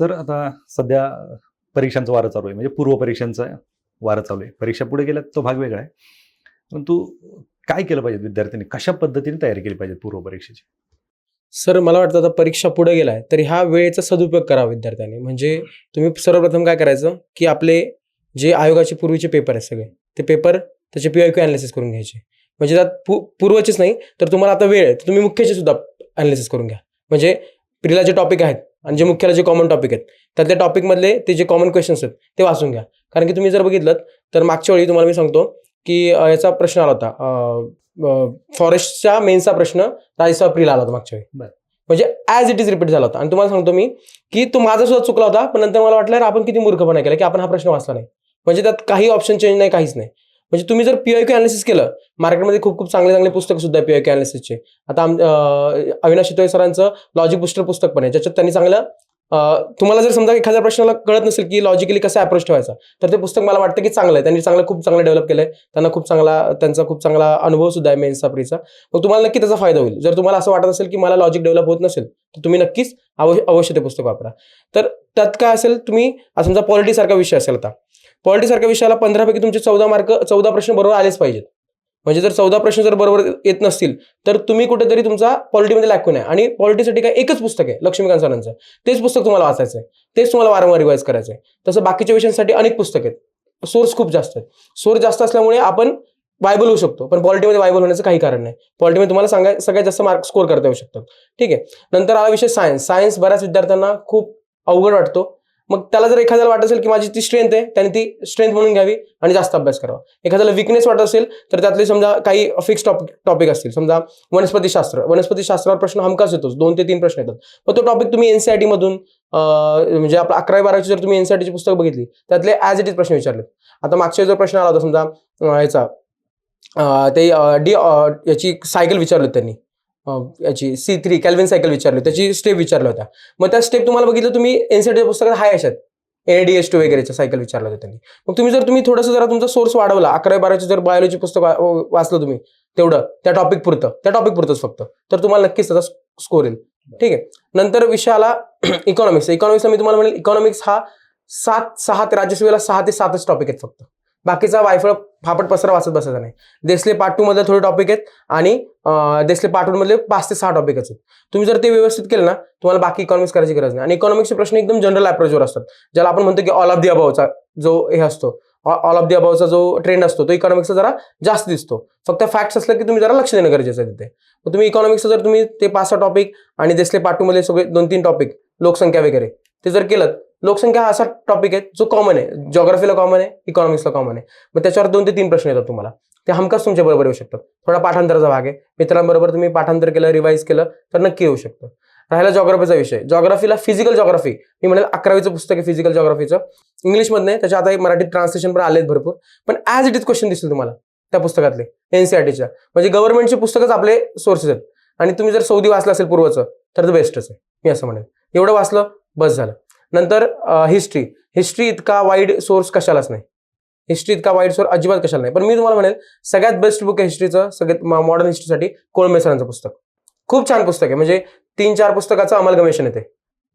Sir आता सध्या परीक्षांचं वारं चालू आहे म्हणजे पूर्व परीक्षांचं वारं चालू आहे. परीक्षा पुढे गेल्या तो भाग वेगळा आहे. परंतु काय केलं पाहिजे विद्यार्थ्यांनी? कशा पद्धतीने तयारी केली पाहिजे पूर्व परीक्षेची? सर मला वाटतं आता परीक्षा पुढे गेलाय तर ह्या वेळेचा सदुपयोग करा विद्यार्थ्यांनी. म्हणजे तुम्ही सर्वप्रथम काय करायचं की आपले जे आयोगाचे पूर्वीचे पेपर आहेत सगळे ते पेपर त्याचे पी आय क्यू अनालिसिस करून घ्यायचे. म्हणजे त्यात पू पूर्वचेच नाही तर तुम्हाला आता वेळ आहे तर तुम्ही मुख्यचे सुद्धा अनालिसिस करून घ्या. म्हणजे प्रिला जे टॉपिक आहेत आणि जे मुख्याला जे कॉमन टॉपिक आहेत त्यातल्या टॉपिकमधले ते जे कॉमन क्वेश्चन्स आहेत ते वाचून घ्या. कारण की तुम्ही जर बघितलं तर मागच्या वेळी तुम्हाला मी सांगतो की याचा प्रश्न आला होता. फॉरेस्टच्या मेन्सचा प्रश्न राजस्थान प्रिला आला होता मागच्या वेळी. म्हणजे ॲज इट इज रिपीट झाला होता. आणि तुम्हाला सांगतो मी की तो माझा सुद्धा चुकला होता पण नंतर मला वाटलं "अरे, आपण किती मूर्खपणा केला की आपण हा प्रश्न वाचला नाही. म्हणजे त्यात काही ऑप्शन चेंज नाही काहीच नाही. म्हणजे तुम्ही जर पी क्यू अनालिसिस केलं मार्केटमध्ये खूप खूप चांगले चांगले पुस्तक सुद्धा पी क्यू अनालिसिसचे आता आम अविनाश शितोय सरांचं लॉजिक बुस्टर पुस्तक पण आहे ज्याच्यात त्यांनी चांगलं तुम्हाला जर समजा एखाद्या प्रश्नाला कळत नसेल की लॉजिकली कसा अप्रोच ठेवायचा तर ते पुस्तक मला वाटतं की चांगलं आहे. त्यांनी चांगलं खूप चांगलं डेव्हलप केलं आहे त्यांना खूप चांगला त्यांचा खूप चांगला अनुभव सुद्धा आहे मेन सापरीचा मग तुम्हाला नक्की त्याचा फायदा होईल. जर तुम्हाला असं वाटत असेल की मला लॉजिक डेव्हलप होत नसेल तर तुम्ही नक्कीच अवश्य अवश्य ते पुस्तक वापरा. तर त्यात काय असेल तुम्ही समजा पॉलिटीसारखा विषय असेल आता पॉलिटी सारख्या विषयाला पंधरापैकी तुमचे चौदा मार्क चौदा प्रश्न बरोबर आलेच पाहिजेत. म्हणजे जर चौदा प्रश्न जर बरोबर येत नसतील तर तुम्ही कुठेतरी तुमचा पॉलिटीमध्ये लॅकून आहे. आणि पॉलिटीसाठी काय एकच पुस्तक आहे लक्ष्मीकांत सरांचं. तेच पुस्तक तुम्हाला वाचायचं आहे. तेच तुम्हाला वारंवार रिवाईज करायचं आहे. तसं बाकीच्या विषयांसाठी अनेक पुस्तक आहेत. सोर्स खूप जास्त आहेत. सोर्स जास्त असल्यामुळे आपण वायबल होऊ शकतो पण पॉलिटीमध्ये वायबल होण्याचं काही कारण नाही. पॉलिटीमध्ये तुम्हाला सांगाय सगळ्यात जास्त मार्क स्कोर करता येऊ शकतात. ठीक आहे. नंतर आला विषय सायन्स सायन्स बऱ्याच विद्यार्थ्यांना खूप अवघड वाटतो. मग त्याला जर एखाद्याला वाटत असेल की माझी ती स्ट्रेंथ आहे त्याने ती स्ट्रेंथ म्हणून घ्यावी आणि जास्त अभ्यास करावा. एखाद्याला विकनेस वाटत असेल तर त्यातले समजा काही फिक्स टॉपिक टॉपिक असतील. समजा वनस्पतीशास्त्र वनस्पतीशास्त्रावर प्रश्न हमखास येतोच. दोन ते तीन प्रश्न येतात. मग तो टॉपिक तुम्ही एनसीआयटी मधून म्हणजे आपलं अकरावी बारावीची जर तुम्ही एनसीआयटीची पुस्तक बघितली त्यातले ॲज इट इज प्रश्न विचारले आता मागच्या जो प्रश्न आला होता समजा ह्याचा याचा ते डी याची सायकल विचारली त्यांनी. याची सी थ्री कॅल्विन सायकल विचारली त्याची स्टेप विचारल्या होत्या. मग त्या स्टेप तुम्हाला बघितलं तुम्ही एनसीआरटी पुस्तकात हाय अशात. एनडीएस टू वगैरेच्या सायकल विचारलं होतं त्यांनी. मग तुम्ही जर तुम्ही थोडंसं जरा तुमचा सोर्स वाढवला अकरा बाराचे जर बायोलॉजी पुस्तक वा- वाचलं तुम्ही तेवढं त्या टॉपिक पुरतं त्या टॉपिक पुरतंच फक्त. तर तुम्हाला नक्कीच त्याचा स्कोर येईल. ठीक आहे. नंतर विषय आला इकॉनॉमिक्स इकॉनॉमिक्सला मी तुम्हाला म्हणेल इकॉनॉमिक्स हा सात सहा ते राज्यसभेला सहा ते सातच टॉपिक आहेत फक्त. बाकीचा वायफळ फापट पसरा वाचत बसायचा नाही. देसले पार्ट टू मधले थोडे टॉपिक आहेत आणि देसले पार्ट वन मधले पाच ते सहा टॉपिकच आहेत. तुम्ही जर ते व्यवस्थित केलं ना तुम्हाला बाकी इकॉनॉमिक्स करायची गरज नाही. आणि इकॉनॉमिक्सचे प्रश्न एकदम जनरल अप्रोचवर असतात. ज्याला आपण म्हणतो की ऑल ऑफ दी अबावचा जो हे असतो ऑल ऑफ दी अबावचा जो ट्रेंड असतो तो इकॉनॉमिक्सचा जरा जास्त दिसतो. फक्त फॅक्ट्स असलं की तुम्ही जरा लक्ष देणं गरजेचं आहे तिथे. मग तुम्ही इकॉनॉमिक्सचं जर तुम्ही ते पाच सहा टॉपिक आणि देसले पार्ट टू मधले सगळे दोन तीन टॉपिक लोकसंख्या वगैरे ते जर केलं लोकसंख्या हा असा टॉपिक आहे जो कॉमन आहे. जॉग्राफीला कॉमन आहे इकॉनॉमिक्सला कॉमन आहे. मग त्याच्यावर दोन ते तीन प्रश्न येतात तुम्हाला. ते हमखास तुमच्या बरोबर येऊ शकतात. थोडा पाठांतराचा भाग आहे. मित्रांबरोबर तुम्ही पाठांतर केलं रिवाईज केलं तर नक्की येऊ शकतं. राहिला जॉग्राफीचा विषय. जॉग्राफीला फिजिकल जॉग्राफी मी म्हणेल अकरावीचं पुस्तक आहे फिजिकल जॉग्राफीचं इंग्लिशमधनं आहे त्याच्या आता मराठीत ट्रान्सलेशन पण आलेत भरपूर. पण ॲज इट इज क्वेश्चन दिसतील तुम्हाला त्या पुस्तकातले एनसीआरटीच्या म्हणजे गव्हर्नमेंटचे पुस्तकच आपले सोर्सेस आहेत. आणि तुम्ही जर सौदी वाचलं असेल पूर्वचं तर ते बेस्टच आहे. मी असं म्हणेन. एवढं वाचलं बस झालं. नंतर हिस्ट्री हिस्ट्री इतका वाईड सोर्स कशालाच नाही. हिस्ट्री इतका वाईड सोर्स अजिबात कशाला नाही. पण मी तुम्हाला म्हणेल सगळ्यात बेस्ट बुक आहे हिस्ट्रीचं सगळ्यात मॉडर्न हिस्ट्रीसाठी कोळंबे सरांचं पुस्तक. खूप छान पुस्तक आहे. म्हणजे तीन चार पुस्तकाचं अमलगमेशन येते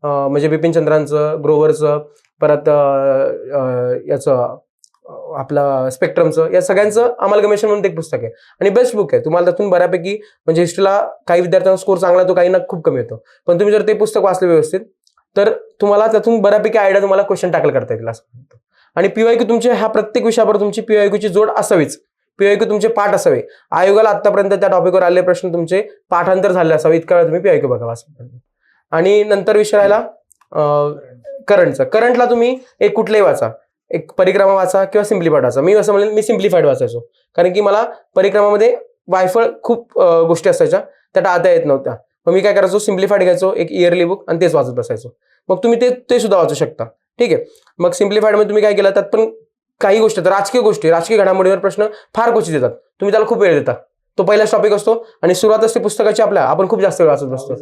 म्हणजे बिपिन चंद्रांचं ग्रोव्हरचं परत याचं आपलं स्पेक्ट्रमचं या सगळ्यांचं अमलगमेशन म्हणून ते एक पुस्तक आहे. आणि बेस्ट बुक आहे. तुम्हाला त्यातून बऱ्यापैकी म्हणजे हिस्ट्रीला काही विद्यार्थ्यांना स्कोर चांगला येतो काहींना खूप कमी येतो. पण तुम्ही जर ते पुस्तक वाचलं व्यवस्थित तर तुम्हाला त्यातून बऱ्यापैकी आयडिया तुम्हाला क्वेश्चन टॅकल करता येतील असं आणि पीवायक्यू तुमच्या ह्या प्रत्येक विषयावर तुमची पीवायक्यूची जोड असावीच. पीवायक्यू तुमचे पाठ असावे. आयोगाला आतापर्यंत त्या टॉपिकवर आलेले प्रश्न तुमचे पाठांतर झाले असावे. इतका वेळ तुम्ही पीवायक्यू बघावा असं आणि नंतर विषय राहिला करंटचा करंटला तुम्ही एक कुठलाही वाचा. एक परिक्रमा वाचा किंवा सिम्प्लिफाईड वाचा. मी असं म्हणेल मी सिम्प्लिफाईड वाचायचो. कारण की मला परिक्रमामध्ये वायफळ खूप गोष्टी असायच्या. त्या टाळता येत नव्हत्या. मग मी काय करायचो? सिम्प्लिफाईड घ्यायचो एक इयरली बुक आणि तेच वाचत बसायचो. मग तुम्ही ते ते सुद्धा वाचू शकता. ठीक आहे? मग सिम्प्लिफाईडमध्ये तुम्ही काय केलं? त्यात पण काही गोष्टी राजकीय गोष्टी राजकीय घडामोडीवर प्रश्न फार क्वचित येतात. तुम्ही त्याला खूप वेळ देता. तो पहिलाच टॉपिक असतो आणि सुरुवात असते पुस्तकाची आपल्या. आपण खूप जास्त वेळ वाचत बसतो.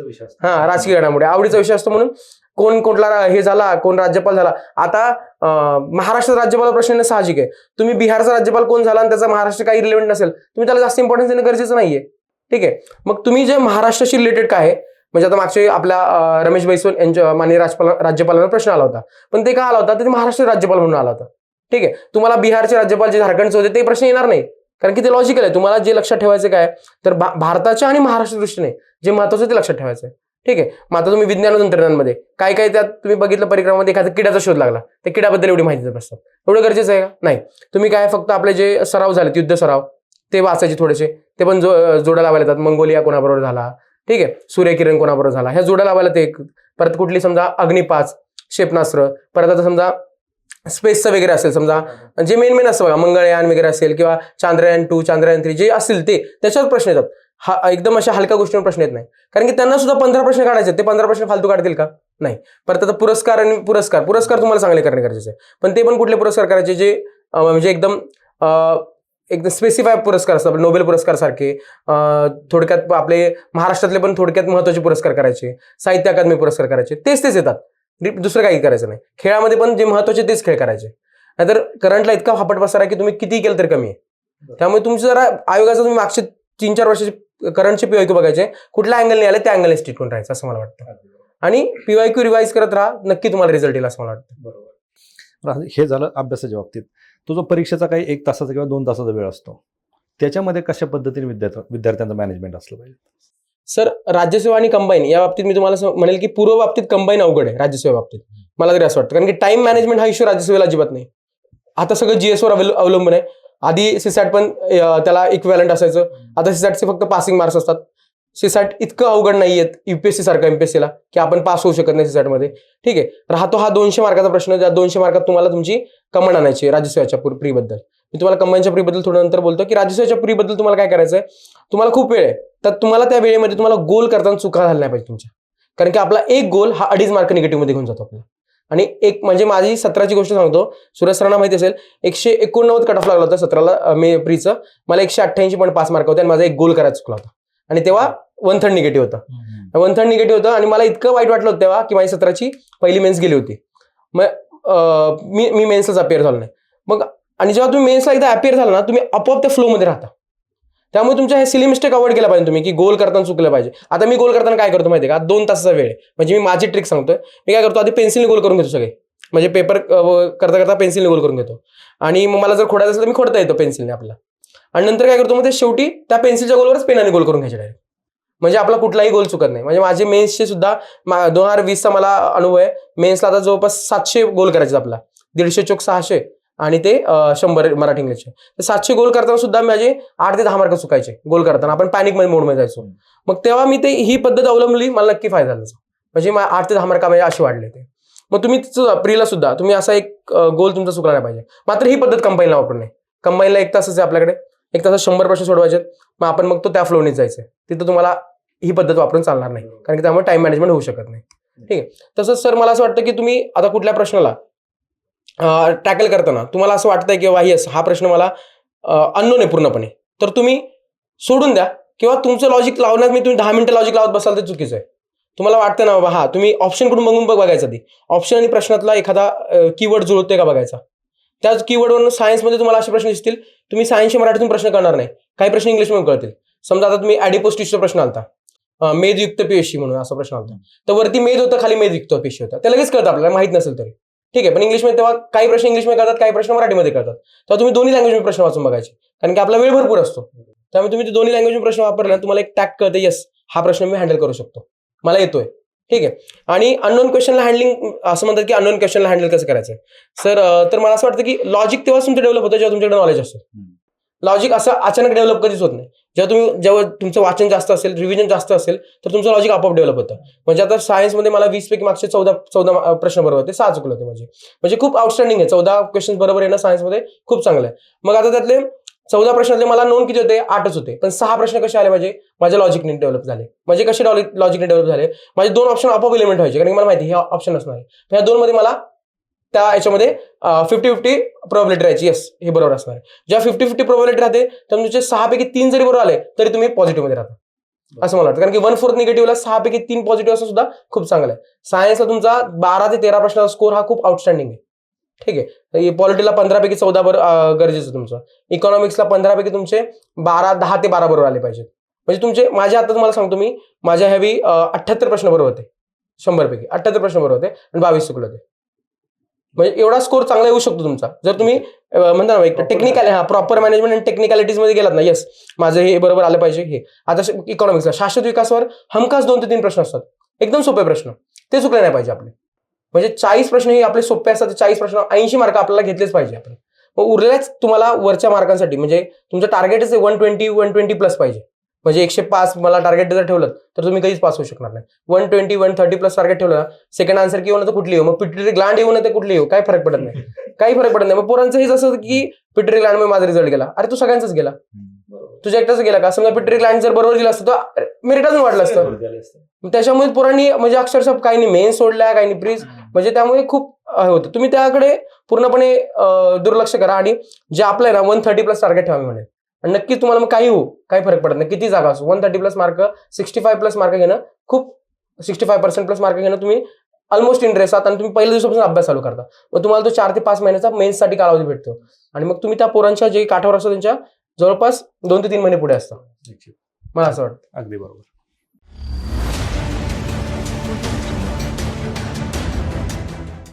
हा राजकीय घडामोडी. आवडीचा विषय असतो म्हणून कोण कुठला हे झाला कोण राज्यपाल झाला. आता अं, महाराष्ट्रात राज्यपाल प्रश्न येणं साहजिक आहे. तुम्ही बिहारचा राज्यपाल कोण झाला आणि त्याचा महाराष्ट्र काही रिलेव्हंट नसेल तुम्ही त्याला जास्त इम्पॉर्टन्स देणं गरजेचं नाहीये. ठीक आहे. मग तुम्ही जे महाराष्ट्राशी रिलेटेड काय आहे? म्हणजे आता मागचे आपल्या रमेश बैसोल यांच्या माननीय राजपाल राज्यपालांना प्रश्न आला होता. पण ते का आला होता? ते महाराष्ट्र राज्यपाल म्हणून आला होता. ठीक आहे. तुम्हाला बिहारचे राज्यपाल जे झारखंडचे होते ते प्रश्न येणार नाही. कारण की ते लॉजिकल आहे. तुम्हाला जे लक्षात ठेवायचं काय? तर भा- भारताच्या आणि महाराष्ट्र दृष्टीने जे महत्वाचं ते लक्षात ठेवायचं आहे. ठीक आहे. मग आता तुम्ही विज्ञान तंत्रज्ञानमध्ये काय काय त्यात तुम्ही बघितलं परिक्रमामध्ये? एखाद्या किड्याचा शोध लागला. त्या किड्याबद्दल एवढी माहिती देत असतात एवढं गरजेचं आहे का? नाही. तुम्ही काय फक्त आपले जे सराव झाले युद्ध सराव ते वाचायचे थोडेसे. ते पण जो जोड्या लावायला येतात. मंगोलिया कोणाबरोबर झाला. ठीक आहे. सूर्यकिरण कोणाबरोबर झाला. ह्या जोड्या लावायला ते एक परत कुठली समजा अग्निपाच क्षेपणास्त्र परत आता समजा स्पेसचं वगैरे असेल समजा जे मेन मेन असतं बघा मंगळयान वगैरे असेल किंवा चांद्रयान टू चांद्रयान थ्री जे असतील ते त्याच्यावर प्रश्न येतात. हा एकदम अशा हलक्या गोष्टींवर प्रश्न येत नाही. कारण की त्यांना सुद्धा पंधरा प्रश्न काढायचे. ते पंधरा प्रश्न फालतू काढतील का? नाही. परत आता पुरस्कार आणि पुरस्कार. पुरस्कार तुम्हाला चांगले करणे गरजेचे आहे. पण ते पण कुठले पुरस्कार करायचे? जे म्हणजे एकदम एकदम स्पेसिफाय पुरस्कार असतात नोबेल पुरस्कार सारखे थोडक्यात आपले महाराष्ट्रातले पण थोडक्यात महत्त्वाचे पुरस्कार करायचे. साहित्य अकादमी पुरस्कार करायचे. तेच तेच येतात. दुसरं काही करायचं नाही. खेळामध्ये पण जे महत्त्वाचे तेच खेळ करायचे. नाहीतर करंटला इतका फापट पसारा की तुम्ही किती केलं तरी कमी आहे. त्यामुळे तुमचं जरा आयोगाचं तुम्ही मागचे तीन चार वर्षाचे करंटचे पीवायक्यू बघायचे. कुठल्या अँगलने आले त्या अँगलने स्टेटमेंट राहायचं असं मला वाटतं. आणि पीवायक्यू रिवाईज करत राहा नक्की तुम्हाला रिझल्ट येईल असं मला वाटतं. बरोबर. हे झालं अभ्यासाच्या बाबतीत. तो जो परीक्षेचा काही एक तासाचा किंवा दोन तासाचा वेळ असतो त्याच्यामध्ये कशा पद्धतीने विद्यार्थी विद्यार्थ्यांचं मॅनेजमेंट असलं पाहिजे? सर राज्यसेवा आणि कंबाईन या बाबतीत मी तुम्हाला म्हणेल की पूर्व बाबतीत कंबाईन अवघड आहे राज्यसेवा बाबतीत. मला तरी असं वाटतं. कारण की टाइम मॅनेजमेंट हा इश्यू राज्यसेवेला अजिबात नाही. आता सगळं जीएसवर अवलंबून आहे. आधी सीसॅट पण त्याला इक्वॅलंट असायचं. आता सीसॅटचे फक्त पासिंग मार्क्स असतात. सीसॅट इतकं अवघड नाही आहेत युपीएससी सारखं एमपीएससीला की आपण पास होऊ शकत नाही सीसॅटमध्ये ठीक आहे. राहतो हा दोनशे मार्काचा प्रश्न. ज्या दोनशे मार्कात तुम्हाला तुमची कमन आणायची आहे राज्यसेवेच्या प्रीबद्दल. मी तुम्हाला कंबाईनच्या प्रीबद्दल थोडं नंतर बोलतो की राज्यसेवेच्या प्रीबद्दल तुम्हाला काय करायचं आहे तुम्हाला खूप वेळ आहे. तर तुम्हाला त्या वेळेमध्ये तुम्हाला गोल करताना चुका झाल्या नाही पाहिजे तुमच्या. कारण की आपला एक गोल हा अडीच मार्क निगेटिव्हमध्ये घेऊन जातो आपल्याला आणि एक म्हणजे माझी सतराची गोष्ट सांगतो सुरेश सरांना माहिती असेल एकशे एकोणनव्वद कट ऑफ लागला होता सतराला मे प्रीचं. मला एकशे अठ्ठ्याऐंशी पण पाच मार्क होते आणि माझा एक गोल करायचा चुकला होता. आणि तेव्हा वन थर्ड निगेटिव्ह होता. वन थर्ड निगेटिव्ह होतं आणि मला इतकं वाईट वाटलं होतं तेव्हा की माझी सतराची पहिली मेन्स गेली होती. मग मी मी मेन्सलाच अपिअर झालो नाही. मग आणि जेव्हा तुम्ही मेन्सला एकदा अपेअर झाला ना तुम्ही आपोआप त्या फ्लोमध्ये राहता. त्यामुळे तुमच्या हे सिली मिस्टेक अवॉइड केला पाहिजे तुम्ही की गोल करताना चुकलं पाहिजे. आता मी गोल करताना काय करतो माहिती आहे का? दोन तासाचा वेळ आहे. म्हणजे मी माझी ट्रिक सांगतोय. मी काय करतो आधी पेन्सिलने गोल करून घेतो सगळे. म्हणजे पेपर करता करता पेन्सिलने गोल करून घेतो. आणि मग मला जर खोडायचं असेल तर मी खोडता येतो पेन्सिलने आपला आणि नंतर काय करतो मग ते शेवटी त्या पेन्सिलच्या गोलवरच पेनाने गोल करून घ्यायचे डायरेक्ट म्हणजे आपला कुठलाही गोल चुकत नाही. म्हणजे माझे मेन्सचे सुद्धा दोन हजार वीसचा मला अनुभव आहे. मेन्सला आता जवळपास सातशे गोल करायचे आपला. दीडशे चोक सहाशे आणि ते शंभर मराठी इंग्लिशचे. तर सातशे गोल करताना सुद्धा माझे आठ ते दहा मार्क चुकायचे गोल करताना. आपण पॅनिकमध्ये मोडमध्ये जायचो. मग तेव्हा मी ते ही पद्धत अवलंबली मला नक्की फायदा झाला. म्हणजे आठ ते दहा मार्क माझे असे वाढले ते. मग तुम्ही प्रीला सुद्धा तुम्ही असा एक गोल तुमचा चुकला नाही पाहिजे. मात्र ही पद्धत कंबाईनला वापरू नये. कंबाईनला एक तासच आहे आपल्याकडे. एक तासात शंभर प्रश्न सोडवायचे मग आपण मग तो त्या फ्लोनीच जायचं तिथं तुम्हाला ही पद्धत वापरून चालणार नाही. कारण की त्यामुळे टाइम मॅनेजमेंट होऊ शकत नाही. ठीक आहे. तसंच सर मला असं वाटतं की तुम्ही आता कुठल्या प्रश्नाला टॅकल करताना तुम्हाला असं वाटतंय की बाबा येस हा प्रश्न मला अननोन आहे पूर्णपणे. तर तुम्ही सोडून द्या किंवा तुमचं लॉजिक लावण्यात मी तुम्ही दहा मिनिटं लॉजिक लावत बसाल तर चुकीचं आहे. तुम्हाला वाटतं ना बाबा हा तुम्ही ऑप्शनकडून बघून बघ बघायचा आधी. ऑप्शन आणि प्रश्नातला एखादा कीवर्ड जुळतोय का बघायचा? त्याच कीवर्डवरून सायन्समध्ये तुम्हाला असे प्रश्न दिसतील. तुम्ही सायन्सचे मराठीतून प्रश्न करणार नाही. काही प्रश्न इंग्लिशमध्ये कळतील. समजा आता तुम्ही ॲडिपोस्टिसचा प्रश्न आलता. मेदयुक्त पेशी म्हणून असा प्रश्न होता तर वरती मेद होतं खाली मेदयुक्त पेशी होता ते लगेच कळतं आपल्याला माहीत नसेल तरी. ठीक आहे पण इंग्लिशमध्ये तेव्हा काही प्रश्न इंग्लिशमध्ये करतात काही प्रश्न मराठीमध्ये करतात तेव्हा तुम्ही दोन्ही लँग्वेजमध्ये प्रश्न वाचून बघायचे. कारण की आपला वेळ भरपूर असतो. त्यामुळे तुम्ही दोन्ही लँग्वेजमध्ये प्रश्न वापरला तुम्हाला एक टॅग कळतं येस हा प्रश्न मी हँडल करू शकतो. मला येतोय. ठीक आहे. आणि अननोन क्वेश्चनला हँडलिंग असं म्हणतात की अननोन क्वेश्चनला हँडल कसं करायचं? सर तर मला असं वाटतं की लॉजिक तेव्हाच तुमचं डेव्हलप होतं जेव्हा तुमच्याकडे नॉलेज असतं. लॉजिक असं अचानक डेव्हलप कधीच होत नाही. जेव्हा तुम्ही जेव्हा तुमचं वाचन जास्त असेल रिव्हिजन जास्त असेल तर तुमचं लॉजिक आपोआप डेव्हलप होतं. म्हणजे आता सायन्समध्ये मला वीस पैकी मागचे चौदा चौदा प्रश्न बरोबर होते सहा चुकले होते माझे. म्हणजे खूप आउटस्टँडिंग आहे. चौदा क्वेश्चन बरोबर येणं सायन्समध्ये खूप चांगलं आहे. मग आता त्यातले चौदा प्रश्नातले मला नोंद किती होते? आठच होते. पण सहा प्रश्न कसे आले माझे? माझ्या लॉजिकने डेव्हलप झाले. म्हणजे कसे लॉजिकने डेव्हलप झाले? माझे दोन ऑप्शन आपोआप एलिमेंट व्हायचे. कारण मला माहिती हे ऑप्शन असणार आहे. ह्या दोन मध्ये मला त्या याच्यामध्ये फिफ्टी फिफ्टी प्रोबॅबिलिटी राहायची. येस हे बरोबर असणार आहे. जेव्हा फिफ्टी फिफ्टी प्रोबॅबिलिटी राहते तर तुमचे सहापैकी तीन जरी बरोबर आले तरी तुम्ही पॉझिटिव्हमध्ये राहता. असं मला वाटतं. कारण की वन फोर्थ निगेटिव्हला सहापैकी तीन पॉझिटिव्ह असं सुद्धा खूप चांगलं आहे. सायन्सला तुमचा बारा ते तेरा प्रश्नाचा स्कोर हा खूप आउटस्टँडिंग आहे. ठीक आहे? पॉलिटीला पंधरापैकी चौदा बरोबर अं, गरजेचं तुमचं. इकॉनॉमिक्सला पंधरापैकी तुमचे बारा दहा ते बारा बरोबर आले पाहिजेत. म्हणजे तुमचे माझ्या आता तुम्हाला सांगतो मी माझ्या ह्यावी अठ्ठ्याहत्तर प्रश्न बरोबर होते. शंभर पैकी अठ्ठ्याहत्तर प्रश्न बरोबर होते आणि बावीस चुकले होते. म्हणजे एवढा स्कोर चांगला येऊ शकतो तुमचा. जर तुम्ही म्हणता ना एक टेक्निकल हा प्रॉपर मॅनेजमेंट आणि टेक्निकॅलिटीजमध्ये गेलात ना येस माझं हे बरोबर आलं पाहिजे हे. आता इकॉनॉमिक्सला शाश्वत विकासावर हमखास दोन ते तीन प्रश्न असतात. एकदम सोपे प्रश्न. ते चुकले नाही पाहिजे आपले. म्हणजे चाळीस प्रश्न हे आपले सोपे असतात चाळीस प्रश्न ऐंशी मार्क आपल्याला घेतलेच पाहिजे आपण. मग उरलेच तुम्हाला वरच्या मार्कांसाठी म्हणजे तुमचं टार्गेटच आहे one twenty one twenty plus पाहिजे. म्हणजे एकशे पाच मला टार्गेट जर ठेवलं तर तुम्ही कधीच पास होऊ शकणार नाही. One twenty one thirty plus target ठेवलं ना सेकंड आन्सर की येऊ ना तर कुठली येऊ? मग पिटरी ग्लांड येऊ ना तर कुठली येऊ? काय फरक पडत नाही. काही फरक पडत नाही. मग पोरांचं हेच असं की पिटरी ग्लांडमध्ये माझा रिझल्ट गेला. अरे तू सगळ्यांचाच गेला. तुझ्या एकटाच गेला का? समजा पिटरी ग्लांड जर बरोबर गेला असतं तर मेरिट अजून वाढलं असतं. त्याच्यामुळे पोरांनी म्हणजे अक्षरशः काही नाही मेन सोडल्या काही नाही प्रीज म्हणजे त्यामुळे खूप होतं. तुम्ही त्याकडे पूर्णपणे दुर्लक्ष करा आणि जे आपलं आहे ना वन थर्टी प्लस टार्गेट ठेवा मी म्हणेल आणि नक्कीच तुम्हाला मग काही हो काही फरक पडत नाही. किती जागा असो. One thirty plus mark sixty five plus mark घेणं खूप sixty five percent plus mark घेणं तुम्ही ऑलमोस्ट इंटरेस्ट आहात आणि तुम्ही पहिल्या दिवसापासून अभ्यास चालू करता. मग तुम्हाला तो चार ते पाच महिन्याचा मेन्ससाठी कालावधी भेटतो. आणि मग तुम्ही त्या पोरांच्या जे काठावर असतो त्यांच्या जवळपास दोन ते तीन महिने पुढे असता मला असं वाटतं. अगदी बरोबर.